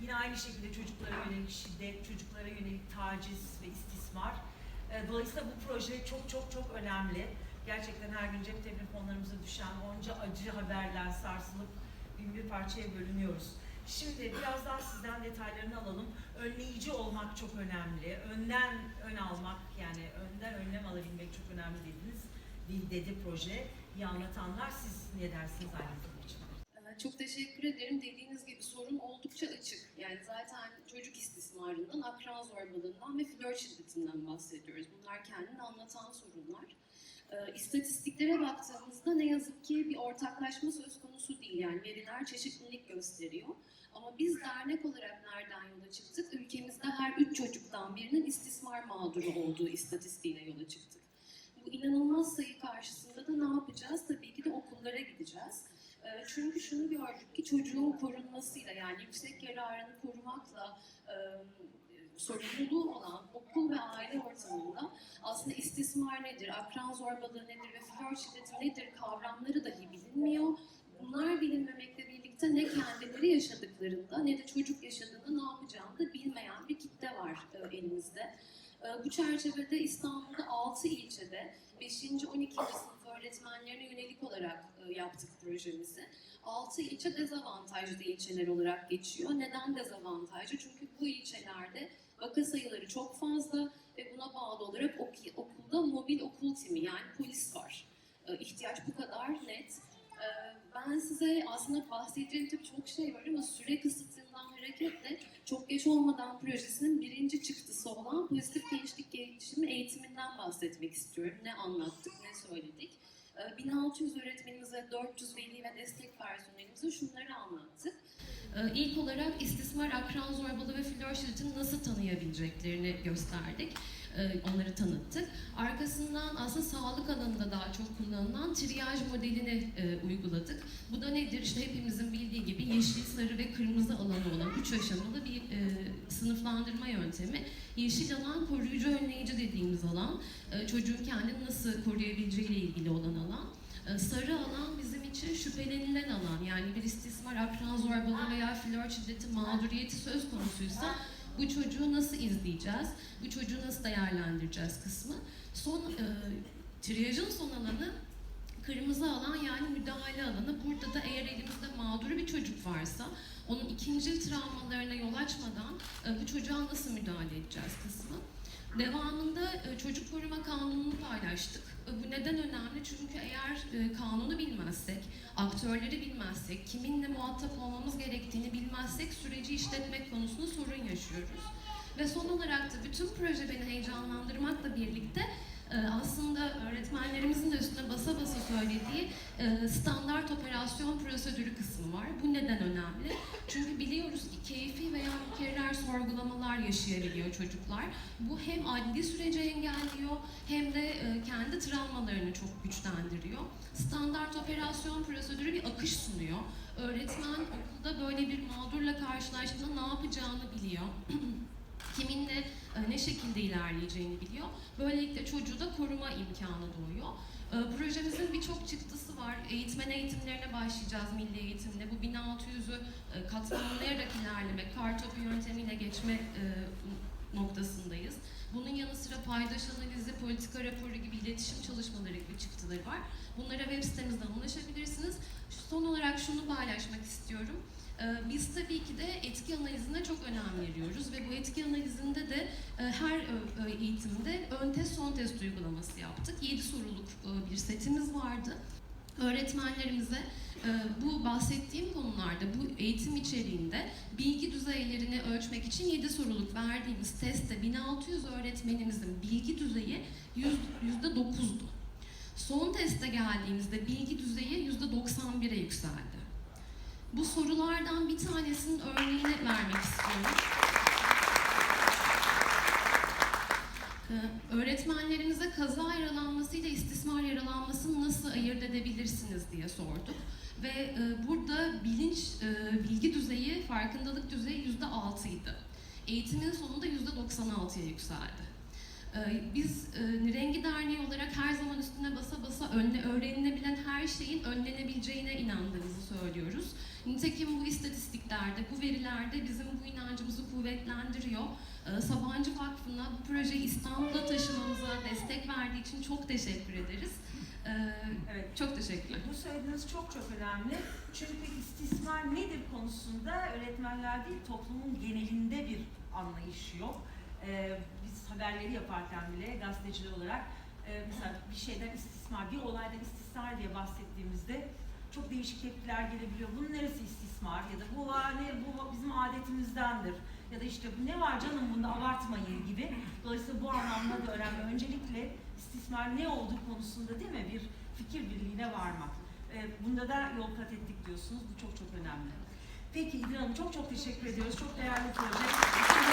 Yine aynı şekilde çocuklara yönelik şiddet, çocuklara yönelik taciz ve istismar. E, Dolayısıyla bu proje çok çok çok önemli. Gerçekten her gün cep telefonlarımıza düşen onca acı haberler sarsılıp bin bir parçaya bölünüyoruz. Şimdi biraz daha sizden detaylarını alalım. Önleyici olmak çok önemli. Önden ön almak yani önden önlem alabilmek çok önemli dediniz. Dedi proje. İyi anlatanlar siz ne dersiniz konu için? Çok teşekkür ederim. Dediğiniz gibi sorun oldukça açık. Yani zaten çocuk istismarından, akran zorbalığından ve flört şiddetinden bahsediyoruz. Bunlar kendini anlatan sorunlar. Ee, istatistiklere baktığımızda ne yazık ki bir ortaklaşma söz konusu değil. Yani veriler çeşitlilik gösteriyor. Ama biz dernek olarak nereden yola çıktık? Ülkemizde her üç çocuktan birinin istismar mağduru olduğu istatistiğine yola çıktık. Bu inanılmaz sayı karşısında da ne yapacağız? Tabii ki de okullara gideceğiz. E, Çünkü şunu gördük ki çocuğun korunmasıyla yani yüksek yararını korumakla e, sorumluluğu olan okul ve aile ortamında aslında istismar nedir, akran zorbalığı nedir ve flört şiddeti nedir kavramları dahi bilinmiyor. Bunlar bilinmemekle birlikte ne kendileri yaşadıklarında ne de çocuk yaşadığında ne yapacağını da bilmeyen bir kitle var e, elimizde. E, Bu çerçevede İstanbul'da 6 ilçede 5. 12. sınıf öğretmenlerine yönelik olarak e, yaptık projemizi. 6 ilçe dezavantajlı ilçeler olarak geçiyor. Neden dezavantajlı? Çünkü bu ilçelerde vaka sayıları çok fazla ve buna bağlı olarak ok- okulda mobil okul timi yani polis var. E, İhtiyaç bu kadar net. E, Ben size aslında bahsedeceğim tabii çok şey var ama süre kısıtından hareketle çok geç olmadan projesinin birinci çıktısı olan pozitif gençlik gelişimi eğitiminden bahsetmek istiyorum. Ne anlattık, ne söyledik. Ee, 1600 öğretmenimize, 400 veli ve destek personelimize şunları anlattık. Ee, İlk olarak istismar, akran zorbalığı ve flört şiddetini nasıl tanıyabileceklerini gösterdik. Ee, Onları tanıttık. Arkasından aslında sağlık alanında daha çok kullanılan triyaj modelini e, uyguladık. Bu da nedir? İşte hepimizin bildiği gibi yeşil, sarı ve kırmızı alanı olan üç aşamalı bir e, sınıflandırma yöntemi. Yeşil alan koruyucu önleyici dediğimiz alan. E, çocuğun kendini nasıl koruyabileceğiyle ilgili olan alan. E, sarı alan bizim için şüphelenilen alan. Yani bir istismar, akran zorbalığı veya flört şiddeti mağduriyeti söz konusuysa bu çocuğu nasıl izleyeceğiz, bu çocuğu nasıl değerlendireceğiz kısmı. Son e, triyajın son alanı kırmızı alan yani müdahale alanı. Burada da eğer elimizde mağdur bir çocuk varsa onun ikinci travmalarına yol açmadan e, bu çocuğa nasıl müdahale edeceğiz kısmı. Devamında e, çocuk koruma kanununu paylaştık. E, Bu neden önemli? Çünkü eğer kanunu bilmezsek, aktörleri bilmezsek, kiminle muhatap olmamız gerektiğini bilmezsek süreci işletmek konusunda sorun yaşıyoruz. Ve son olarak da bütün proje beni heyecanlandırmakla birlikte aslında öğretmenlerimizin de üstüne basa basa söylediği e, standart operasyon prosedürü kısmı var. Bu neden önemli? Çünkü biliyoruz ki keyfi veya mükerrer sorgulamalar yaşayabiliyor çocuklar. Bu hem adli süreci engelliyor hem de e, kendi travmalarını çok güçlendiriyor. Standart operasyon prosedürü bir akış sunuyor. Öğretmen okulda böyle bir mağdurla karşılaştığında ne yapacağını biliyor. Ne şekilde ilerleyeceğini biliyor. Böylelikle çocuğu da koruma imkanı doğuyor. E, Projemizin birçok çıktısı var. Eğitmen eğitimlerine başlayacağız milli eğitimde. Bu 1600'ü e, katmanlayarak ilerlemek, kartopu yöntemiyle geçme e, noktasındayız. Bunun yanı sıra paydaş analizi, politika raporu gibi iletişim çalışmaları gibi çıktıları var. Bunlara web sitemizden ulaşabilirsiniz. Son olarak şunu paylaşmak istiyorum. Ee, Biz tabii ki de etki analizine çok önem veriyoruz ve bu etki analizinde de e, her ö- ö- eğitimde ön test son test uygulaması yaptık. 7 soruluk e, bir setimiz vardı. Öğretmenlerimize e, bu bahsettiğim konularda, bu eğitim içeriğinde bilgi düzeylerini ölçmek için 7 soruluk verdiğimiz testte 1600 öğretmenimizin bilgi düzeyi %9'du. Son teste geldiğimizde bilgi düzeyi %91'e yükseldi. Bu sorulardan bir tanesinin örneğini vermek istiyorum. Ee, Öğretmenlerimize kaza yaralanması ile istismar yaralanmasını nasıl ayırt edebilirsiniz diye sorduk. Ve e, burada bilinç, e, bilgi düzeyi, farkındalık düzeyi yüzde altıydı. Eğitimin sonunda yüzde 96'ya yükseldi. Ee, Biz e, Rengi Derneği olarak her zaman üstüne basa basa önle, öğrenilebilen her şeyin önlenebileceğine inandığımızı söylüyoruz. Nitekim bu istatistiklerde, bu verilerde bizim bu inancımızı kuvvetlendiriyor. Ee, Sabancı Vakfı'na bu projeyi İstanbul'a taşımamıza destek verdiği için çok teşekkür ederiz. Ee, Evet. Çok teşekkürler. Bu söylediğiniz çok çok önemli. Çünkü istismar nedir konusunda öğretmenler değil toplumun genelinde bir anlayış yok. Ee, biz haberleri yaparken bile gazeteciler olarak e, mesela bir şeyden istismar, bir olaydan istismar diye bahsettiğimizde çok değişik tepkiler gelebiliyor. Bunun neresi istismar ya da bu var ne bu bizim adetimizdendir ya da işte bu ne var canım bunda abartmayın gibi. Dolayısıyla bu anlamda da önemli. Öncelikle istismar ne olduğu konusunda değil mi bir fikir birliğine varmak. Ee, bunda da yol kat ettik diyorsunuz. Bu çok çok önemli. Peki İdil Hanım çok çok teşekkür ediyoruz. Çok değerli proje.